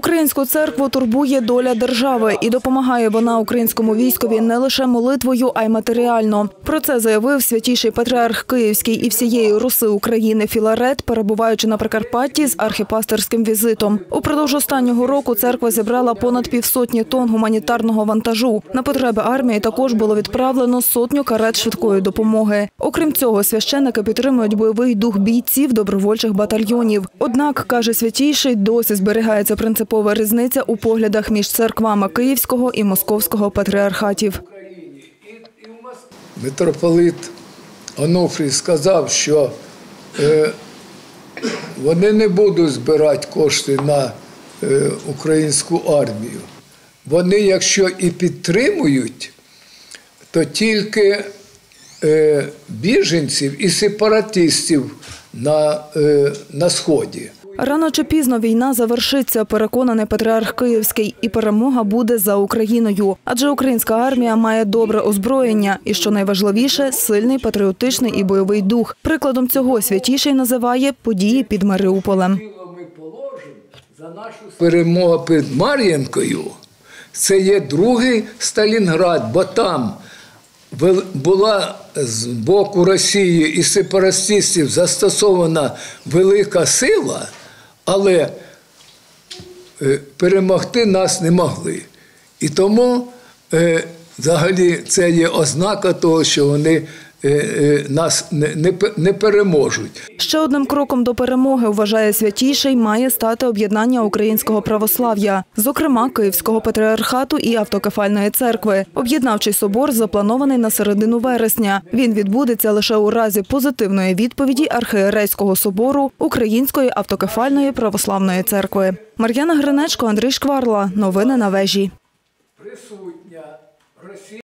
Українську церкву турбує доля держави і допомагає вона українському військові не лише молитвою, а й матеріально. Про це заявив святіший патріарх Київський і всієї Руси України Філарет, перебуваючи на Прикарпатті з архіпастерським візитом. Упродовж останнього року церква зібрала понад півсотні тонн гуманітарного вантажу. На потреби армії також було відправлено сотню карет швидкої допомоги. Окрім цього, священники підтримують бойовий дух бійців добровольчих батальйонів. Однак, каже святійший, досі зберігається принципова різниця у поглядах між церквами Київського і Московського патріархатів. митрополит Онуфрій сказав, що е, вони не будуть збирати кошти на е, українську армію. Вони, якщо і підтримують, то тільки е, біженців і сепаратистів на, на Сході. Рано чи пізно війна завершиться, переконаний патріарх Київський, і перемога буде за Україною. Адже українська армія має добре озброєння і, що найважливіше, сильний патріотичний і бойовий дух. Прикладом цього святіший називає події під Маріуполем. Перемога під Мар'їнкою це є другий Сталінград, бо там була з боку Росії і сепаратистів застосована велика сила, але е, перемогти нас не могли. І тому е, взагалі це є ознака того, що вони нас не, не, пе- не переможуть. Ще одним кроком до перемоги, вважає святіший, має стати об'єднання українського православ'я, зокрема Київського патріархату і автокефальної церкви. Об'єднавчий собор запланований на середину вересня. Він відбудеться лише у разі позитивної відповіді архієрейського собору Української автокефальної православної церкви. Мар'яна Гринечко, Андрій Шкварла. Новини на вежі.